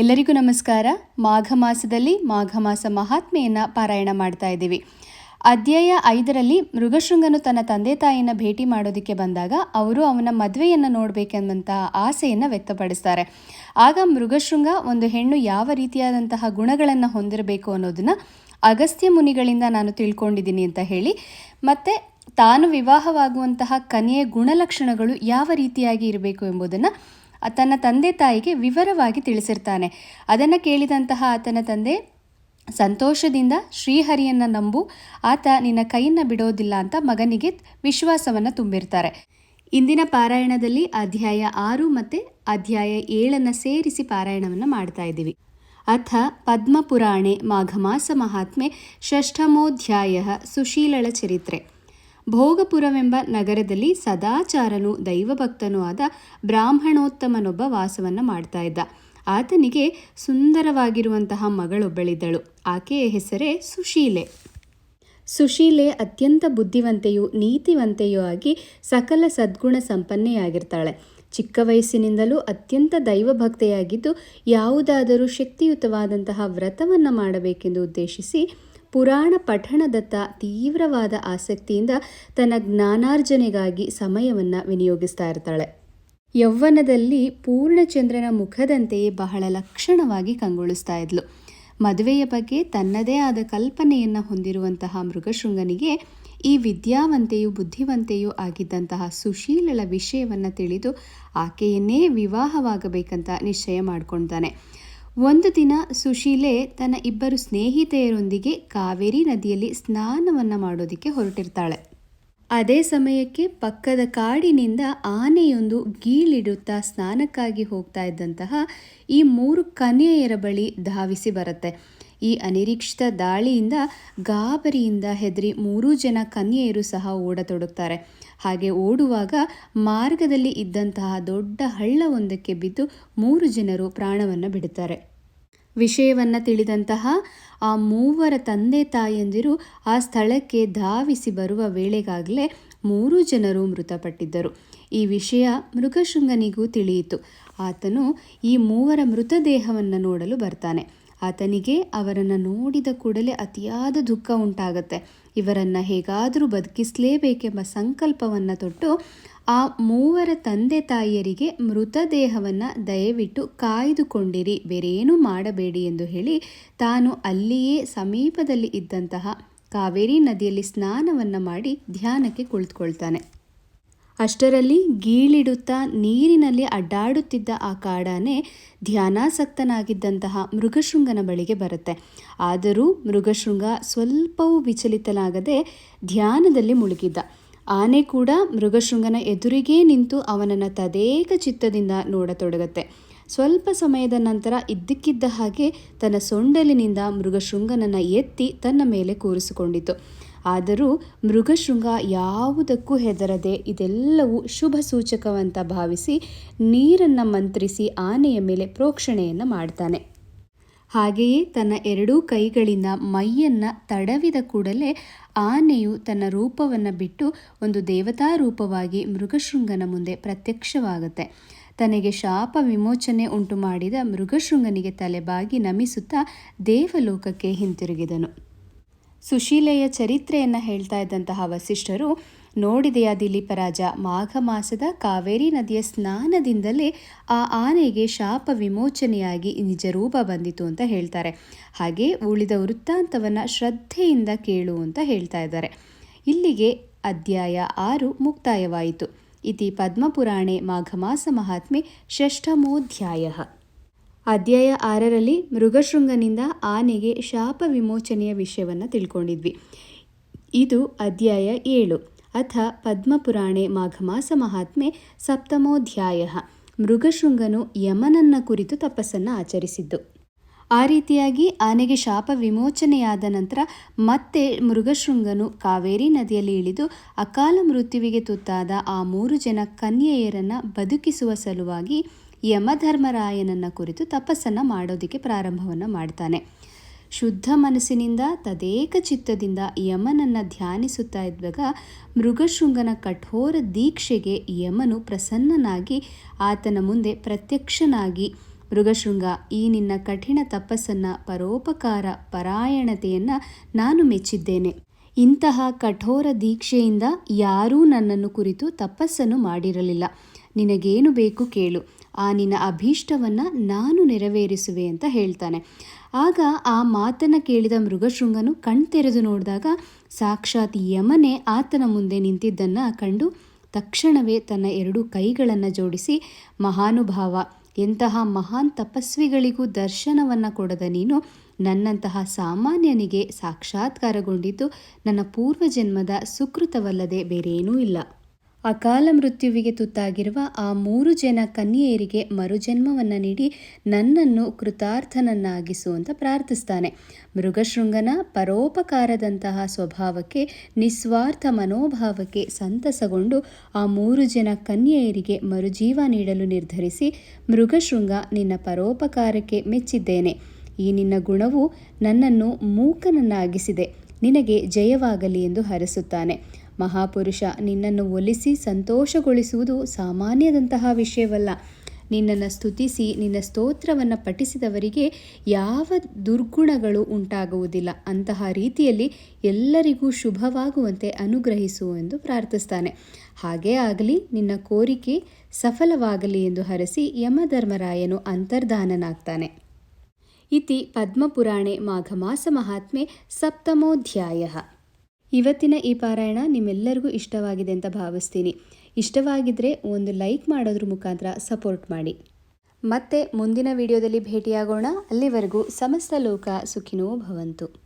ಎಲ್ಲರಿಗೂ ನಮಸ್ಕಾರ. ಮಾಘ ಮಾಸದಲ್ಲಿ ಮಾಘ ಮಾಸ ಮಹಾತ್ಮೆಯನ್ನು ಪಾರಾಯಣ ಮಾಡ್ತಾ ಇದ್ದೀವಿ. ಅಧ್ಯಾಯ ಐದರಲ್ಲಿ ಮೃಗಶೃಂಗನು ತನ್ನ ತಂದೆ ತಾಯಿಯನ್ನು ಭೇಟಿ ಮಾಡೋದಕ್ಕೆ ಬಂದಾಗ ಅವರು ಅವನ ಮದುವೆಯನ್ನು ನೋಡಬೇಕೆಂಬಂತಹ ಆಸೆಯನ್ನು ವ್ಯಕ್ತಪಡಿಸ್ತಾರೆ. ಆಗ ಮೃಗಶೃಂಗ ಒಂದು ಹೆಣ್ಣು ಯಾವ ರೀತಿಯಾದಂತಹ ಗುಣಗಳನ್ನು ಹೊಂದಿರಬೇಕು ಅನ್ನೋದನ್ನ ಅಗಸ್ತ್ಯ ಮುನಿಗಳಿಂದ ನಾನು ತಿಳ್ಕೊಂಡಿದ್ದೀನಿ ಅಂತ ಹೇಳಿ, ಮತ್ತೆ ತಾನು ವಿವಾಹವಾಗುವಂತಹ ಕನೆಯ ಗುಣಲಕ್ಷಣಗಳು ಯಾವ ರೀತಿಯಾಗಿ ಇರಬೇಕು ಎಂಬುದನ್ನು ತನ್ನ ತಂದೆ ತಾಯಿಗೆ ವಿವರವಾಗಿ ತಿಳಿಸಿರ್ತಾನೆ. ಅದನ್ನು ಕೇಳಿದಂತಹ ಆತನ ತಂದೆ, ಸಂತೋಷದಿಂದ ಶ್ರೀಹರಿಯನ್ನು ನಂಬು, ಆತ ನಿನ್ನ ಕೈಯನ್ನು ಬಿಡೋದಿಲ್ಲ ಅಂತ ಮಗನಿಗೆ ವಿಶ್ವಾಸವನ್ನು ತುಂಬಿರ್ತಾರೆ. ಇಂದಿನ ಪಾರಾಯಣದಲ್ಲಿ ಅಧ್ಯಾಯ ಆರು ಮತ್ತು ಅಧ್ಯಾಯ ಏಳನ್ನು ಸೇರಿಸಿ ಪಾರಾಯಣವನ್ನು ಮಾಡ್ತಾ ಇದ್ದೀವಿ. ಅಥ ಪದ್ಮಪುರಾಣೆ ಮಾಘಮಾಸ ಮಹಾತ್ಮೆ ಷಷ್ಠಮೋಧ್ಯಾಯ ಸುಶೀಲಳ ಚರಿತ್ರೆ. ಭೋಗಪುರವೆಂಬ ನಗರದಲ್ಲಿ ಸದಾಚಾರನು ದೈವಭಕ್ತನೂ ಆದ ಬ್ರಾಹ್ಮಣೋತ್ತಮನೊಬ್ಬ ವಾಸವನ್ನು ಮಾಡ್ತಾ ಇದ್ದ. ಆತನಿಗೆ ಸುಂದರವಾಗಿರುವಂತಹ ಮಗಳೊಬ್ಬಳಿದ್ದಳು. ಆಕೆಯ ಹೆಸರೇ ಸುಶೀಲೆ. ಸುಶೀಲೆ ಅತ್ಯಂತ ಬುದ್ಧಿವಂತೆಯೂ ನೀತಿವಂತೆಯೂ ಆಗಿ ಸಕಲ ಸದ್ಗುಣ ಸಂಪನ್ನೆಯಾಗಿರ್ತಾಳೆ. ಚಿಕ್ಕ ವಯಸ್ಸಿನಿಂದಲೂ ಅತ್ಯಂತ ದೈವಭಕ್ತೆಯಾಗಿದ್ದು ಯಾವುದಾದರೂ ಶಕ್ತಿಯುತವಾದಂತಹ ವ್ರತವನ್ನು ಮಾಡಬೇಕೆಂದು ಉದ್ದೇಶಿಸಿ ಪುರಾಣ ಪಠಣದತ್ತ ತೀವ್ರವಾದ ಆಸಕ್ತಿಯಿಂದ ತನ್ನ ಜ್ಞಾನಾರ್ಜನೆಗಾಗಿ ಸಮಯವನ್ನು ವಿನಿಯೋಗಿಸ್ತಾ ಇರ್ತಾಳೆ. ಯೌವನದಲ್ಲಿ ಪೂರ್ಣಚಂದ್ರನ ಮುಖದಂತೆಯೇ ಬಹಳ ಲಕ್ಷಣವಾಗಿ ಕಂಗೊಳಿಸ್ತಾ ಇದ್ಲು. ಮದುವೆಯ ಬಗ್ಗೆ ತನ್ನದೇ ಆದ ಕಲ್ಪನೆಯನ್ನು ಹೊಂದಿರುವಂತಹ ಮೃಗಶೃಂಗನಿಗೆ ಈ ವಿದ್ಯಾವಂತೆಯೂ ಬುದ್ಧಿವಂತೆಯೂ ಆಗಿದ್ದಂತಹ ಸುಶೀಲಳ ವಿಷಯವನ್ನು ತಿಳಿದು ಆಕೆಯನ್ನೇ ವಿವಾಹವಾಗಬೇಕಂತ ನಿಶ್ಚಯ ಮಾಡ್ಕೊಳ್ತಾನೆ ಒಂದು ದಿನ ಸುಶೀಲೆ ತನ್ನ ಇಬ್ಬರು ಸ್ನೇಹಿತೆಯರೊಂದಿಗೆ ಕಾವೇರಿ ನದಿಯಲ್ಲಿ ಸ್ನಾನವನ್ನು ಮಾಡೋದಕ್ಕೆ ಹೊರಟಿರ್ತಾಳೆ. ಅದೇ ಸಮಯಕ್ಕೆ ಪಕ್ಕದ ಕಾಡಿನಿಂದ ಆನೆಯೊಂದು ಗೀಳಿಡುತ್ತಾ ಸ್ನಾನಕ್ಕಾಗಿ ಹೋಗ್ತಾ ಇದ್ದಂತಹ ಈ ಮೂರು ಕನ್ಯೆಯರ ಬಳಿ ಧಾವಿಸಿ ಬರುತ್ತೆ. ಈ ಅನಿರೀಕ್ಷಿತ ದಾಳಿಯಿಂದ ಗಾಬರಿಯಿಂದ ಹೆದರಿ ಮೂರೂ ಜನ ಕನ್ಯೆಯರು ಸಹ ಓಡತೊಡುತ್ತಾರೆ ಹಾಗೆ ಓಡುವಾಗ ಮಾರ್ಗದಲ್ಲಿ ಇದ್ದಂತಹ ದೊಡ್ಡ ಹಳ್ಳವೊಂದಕ್ಕೆ ಬಿದ್ದು ಮೂರು ಜನರು ಪ್ರಾಣವನ್ನು ಬಿಡುತ್ತಾರೆ. ವಿಷಯವನ್ನು ತಿಳಿದಂತಹ ಆ ಮೂವರ ತಂದೆ ತಾಯಂದಿರು ಆ ಸ್ಥಳಕ್ಕೆ ಧಾವಿಸಿ ಬರುವ ವೇಳೆಗಾಗಲೇ ಮೂರು ಜನರು ಮೃತಪಟ್ಟಿದ್ದರು. ಈ ವಿಷಯ ಮೃಗಶೃಂಗನಿಗೂ ತಿಳಿಯಿತು. ಆತನು ಈ ಮೂವರ ಮೃತದೇಹವನ್ನು ನೋಡಲು ಬರ್ತಾನೆ. ಆತನಿಗೆ ಅವರನ್ನು ನೋಡಿದ ಕೂಡಲೇ ಅತಿಯಾದ ದುಃಖ ಉಂಟಾಗತ್ತೆ. ಇವರನ್ನು ಹೇಗಾದರೂ ಬದುಕಿಸಲೇಬೇಕೆಂಬ ಸಂಕಲ್ಪವನ್ನು ತೊಟ್ಟು ಆ ಮೂವರ ತಂದೆ ತಾಯಿಯರಿಗೆ ಮೃತದೇಹವನ್ನು ದಯವಿಟ್ಟು ಕಾಯ್ದುಕೊಂಡಿರಿ. ಬೇರೇನೂ ಮಾಡಬೇಡಿ ಎಂದು ಹೇಳಿ ತಾನು ಅಲ್ಲಿಯೇ ಸಮೀಪದಲ್ಲಿ ಇದ್ದಂತಹ ಕಾವೇರಿ ನದಿಯಲ್ಲಿ ಸ್ನಾನವನ್ನು ಮಾಡಿ ಧ್ಯಾನಕ್ಕೆ ಕುಳಿತುಕೊಳ್ತಾನೆ. ಅಷ್ಟರಲ್ಲಿ ಗೀಳಿಡುತ್ತಾ ನೀರಿನಲ್ಲಿ ಅಡ್ಡಾಡುತ್ತಿದ್ದ ಆ ಕಾಡಾನೆ ಧ್ಯಾನಾಸಕ್ತನಾಗಿದ್ದಂತಹ ಮೃಗಶೃಂಗನ ಬಳಿಗೆ ಬರುತ್ತೆ. ಆದರೂ ಮೃಗಶೃಂಗ ಸ್ವಲ್ಪವೂ ವಿಚಲಿತನಾಗದೆ ಧ್ಯಾನದಲ್ಲಿ ಮುಳುಗಿದ್ದ. ಆನೆ ಕೂಡ ಮೃಗಶೃಂಗನ ಎದುರಿಗೇ ನಿಂತು ಅವನನ್ನು ತದೇಕ ಚಿತ್ತದಿಂದ ನೋಡತೊಡಗತ್ತೆ. ಸ್ವಲ್ಪ ಸಮಯದ ನಂತರ ಇದ್ದಕ್ಕಿದ್ದ ಹಾಗೆ ತನ್ನ ಸೊಂಡಲಿನಿಂದ ಮೃಗಶೃಂಗನನ್ನು ಎತ್ತಿ ತನ್ನ ಮೇಲೆ ಕೂರಿಸಿಕೊಂಡಿತು ಆದರೂ ಮೃಗಶೃಂಗ ಯಾವುದಕ್ಕೂ ಹೆದರದೆ ಇದೆಲ್ಲವೂ ಶುಭ ಸೂಚಕವಂತ ಭಾವಿಸಿ ನೀರನ್ನು ಮಂತ್ರಿಸಿ ಆನೆಯ ಮೇಲೆ ಪ್ರೋಕ್ಷಣೆಯನ್ನು ಮಾಡ್ತಾನೆ. ಹಾಗೆಯೇ ತನ್ನ ಎರಡೂ ಕೈಗಳಿಂದ ಮೈಯನ್ನು ತಡವಿದ ಕೂಡಲೇ ಆನೆಯು ತನ್ನ ರೂಪವನ್ನು ಬಿಟ್ಟು ಒಂದು ದೇವತಾ ರೂಪವಾಗಿ ಮೃಗಶೃಂಗನ ಮುಂದೆ ಪ್ರತ್ಯಕ್ಷವಾಗುತ್ತೆ. ತನಗೆ ಶಾಪ ವಿಮೋಚನೆ ಉಂಟು ಮಾಡಿದ ಮೃಗಶೃಂಗನಿಗೆ ತಲೆಬಾಗಿ ನಮಿಸುತ್ತಾ ದೇವಲೋಕಕ್ಕೆ ಹಿಂತಿರುಗಿದನು. ಸುಶೀಲೆಯ ಚರಿತ್ರೆಯನ್ನು ಹೇಳ್ತಾ ಇದ್ದಂತಹ ವಸಿಷ್ಠರು, ನೋಡಿದೆಯ ದಿಲೀಪರಾಜ ಮಾಘ ಮಾಸದ ಕಾವೇರಿ ನದಿಯ ಸ್ನಾನದಿಂದಲೇ ಆ ಆನೆಗೆ ಶಾಪ ವಿಮೋಚನೆಯಾಗಿ ನಿಜ ರೂಪ ಬಂದಿತು ಅಂತ ಹೇಳ್ತಾರೆ. ಹಾಗೆ ಉಳಿದ ವೃತ್ತಾಂತವನ್ನು ಶ್ರದ್ಧೆಯಿಂದ ಕೇಳು ಅಂತ ಹೇಳ್ತಾ ಇದ್ದಾರೆ. ಇಲ್ಲಿಗೆ ಅಧ್ಯಾಯ ಆರು ಮುಕ್ತಾಯವಾಯಿತು. ಇತಿ ಪದ್ಮಪುರಾಣೆ ಮಾಘಮಾಸ ಮಹಾತ್ಮೆ ಷಷ್ಠಮೋಧ್ಯಾಯ. ಅಧ್ಯಾಯ ಆರರಲ್ಲಿ ಮೃಗಶೃಂಗನಿಂದ ಆನೆಗೆ ಶಾಪ ವಿಮೋಚನೆಯ ವಿಷಯವನ್ನು ತಿಳ್ಕೊಂಡಿದ್ವಿ. ಇದು ಅಧ್ಯಾಯ ಏಳು. ಅಥ ಪದ್ಮಪುರಾಣೆ ಮಾಘಮಾಸ ಮಹಾತ್ಮೆ ಸಪ್ತಮೋಧ್ಯಾಯ. ಮೃಗಶೃಂಗನು ಯಮನನ್ನ ಕುರಿತು ತಪಸ್ಸನ್ನು ಆಚರಿಸಿದ್ದು. ಆ ರೀತಿಯಾಗಿ ಆನೆಗೆ ಶಾಪ ವಿಮೋಚನೆಯಾದ ನಂತರ ಮತ್ತೆ ಮೃಗಶೃಂಗನು ಕಾವೇರಿ ನದಿಯಲ್ಲಿ ಇಳಿದು ಅಕಾಲ ಮೃತ್ಯುವಿಗೆ ತುತ್ತಾದ ಆ ಮೂರು ಜನ ಕನ್ಯೆಯರನ್ನು ಬದುಕಿಸುವ ಸಲುವಾಗಿ ಯಮಧರ್ಮರಾಯನನ್ನ ಕುರಿತು ತಪಸ್ಸನ್ನು ಮಾಡೋದಕ್ಕೆ ಪ್ರಾರಂಭವನ್ನು ಮಾಡ್ತಾನೆ. ಶುದ್ಧ ಮನಸ್ಸಿನಿಂದ ತದೇಕ ಚಿತ್ತದಿಂದ ಯಮನನ್ನು ಧ್ಯಾನಿಸುತ್ತಾ ಇದ್ದಾಗ ಮೃಗಶೃಂಗನ ಕಠೋರ ದೀಕ್ಷೆಗೆ ಯಮನು ಪ್ರಸನ್ನನಾಗಿ ಆತನ ಮುಂದೆ ಪ್ರತ್ಯಕ್ಷನಾಗಿ, ಮೃಗಶೃಂಗ, ಈ ನಿನ್ನ ಕಠಿಣ ತಪಸ್ಸನ್ನು ಪರೋಪಕಾರ ಪರಾಯಣತೆಯನ್ನು ನಾನು ಮೆಚ್ಚಿದ್ದೇನೆ. ಇಂತಹ ಕಠೋರ ದೀಕ್ಷೆಯಿಂದ ಯಾರೂ ನನ್ನನ್ನು ಕುರಿತು ತಪಸ್ಸನ್ನು ಮಾಡಿರಲಿಲ್ಲ. ನಿನಗೇನು ಬೇಕು ಕೇಳು. ಆ ನಿನ್ನ ಅಭೀಷ್ಟವನ್ನು ನಾನು ನೆರವೇರಿಸುವೆ ಅಂತ ಹೇಳ್ತಾನೆ. ಆಗ ಆ ಮಾತನ್ನು ಕೇಳಿದ ಮೃಗಶೃಂಗನು ಕಣ್ತೆರೆದು ನೋಡಿದಾಗ ಸಾಕ್ಷಾತ್ ಯಮನೆ ಆತನ ಮುಂದೆ ನಿಂತಿದ್ದನ್ನು ಕಂಡು ತಕ್ಷಣವೇ ತನ್ನ ಎರಡು ಕೈಗಳನ್ನು ಜೋಡಿಸಿ, ಮಹಾನುಭಾವ, ಎಂತಹ ಮಹಾನ್ ತಪಸ್ವಿಗಳಿಗೂ ದರ್ಶನವನ್ನು ಕೊಡದ ನೀನು ನನ್ನಂತಹ ಸಾಮಾನ್ಯನಿಗೆ ಸಾಕ್ಷಾತ್ಕಾರಗೊಂಡಿದ್ದು ನನ್ನ ಪೂರ್ವಜನ್ಮದ ಸುಕೃತವಲ್ಲದೆ ಬೇರೇನೂ ಇಲ್ಲ. ಅಕಾಲ ಮೃತ್ಯುವಿಗೆ ತುತ್ತಾಗಿರುವ ಆ ಮೂರು ಜನ ಕನ್ಯೆಯರಿಗೆ ಮರುಜನ್ಮವನ್ನು ನೀಡಿ ನನ್ನನ್ನು ಕೃತಾರ್ಥನನ್ನಾಗಿಸು ಅಂತ ಪ್ರಾರ್ಥಿಸ್ತಾನೆ. ಮೃಗಶೃಂಗನ ಪರೋಪಕಾರದಂತಹ ಸ್ವಭಾವಕ್ಕೆ, ನಿಸ್ವಾರ್ಥ ಮನೋಭಾವಕ್ಕೆ ಸಂತಸಗೊಂಡು ಆ ಮೂರು ಜನ ಕನ್ಯೆಯರಿಗೆ ಮರುಜೀವ ನೀಡಲು ನಿರ್ಧರಿಸಿ ಮೃಗಶೃಂಗ ನಿನ್ನ ಪರೋಪಕಾರಕ್ಕೆ ಮೆಚ್ಚಿದ್ದೇನೆ. ಈ ನಿನ್ನ ಗುಣವು ನನ್ನನ್ನು ಮೂಕನನ್ನಾಗಿಸಿದೆ. ನಿನಗೆ ಜಯವಾಗಲಿ ಎಂದು ಹರಸುತ್ತಾನೆ. ಮಹಾಪುರುಷ, ನಿನ್ನನ್ನು ಒಲಿಸಿ ಸಂತೋಷಗೊಳಿಸುವುದು ಸಾಮಾನ್ಯದಂತಹ ವಿಷಯವಲ್ಲ. ನಿನ್ನನ್ನು ಸ್ತುತಿಸಿ, ನಿನ್ನ ಸ್ತೋತ್ರವನ್ನು ಪಠಿಸಿದವರಿಗೆ ಯಾವ ದುರ್ಗುಣಗಳು ಉಂಟಾಗುವುದಿಲ್ಲ. ಅಂತಹ ರೀತಿಯಲ್ಲಿ ಎಲ್ಲರಿಗೂ ಶುಭವಾಗುವಂತೆ ಅನುಗ್ರಹಿಸು ಎಂದು ಪ್ರಾರ್ಥಿಸ್ತಾನೆ. ಹಾಗೇ ಆಗಲಿ, ನಿನ್ನ ಕೋರಿಕೆ ಸಫಲವಾಗಲಿ ಎಂದು ಹರಸಿ ಯಮಧರ್ಮರಾಯನು ಅಂತರ್ಧಾನನಾಗ್ತಾನೆ. ಇತಿ ಪದ್ಮಪುರಾಣೆ ಮಾಘಮಾಸ ಮಹಾತ್ಮೆ ಸಪ್ತಮೋಧ್ಯಾಯ. ಇವತ್ತಿನ ಈ ಪಾರಾಯಣ ನಿಮ್ಮೆಲ್ಲರಿಗೂ ಇಷ್ಟವಾಗಿದೆ ಅಂತ ಭಾವಿಸ್ತೀನಿ. ಇಷ್ಟವಾಗಿದ್ದರೆ ಒಂದು ಲೈಕ್ ಮಾಡೋದ್ರ ಮುಖಾಂತರ ಸಪೋರ್ಟ್ ಮಾಡಿ. ಮತ್ತೆ ಮುಂದಿನ ವಿಡಿಯೋದಲ್ಲಿ ಭೇಟಿಯಾಗೋಣ. ಅಲ್ಲಿವರೆಗೂ ಸಮಸ್ತ ಲೋಕ ಸುಖಿನೋ ಭವಂತು.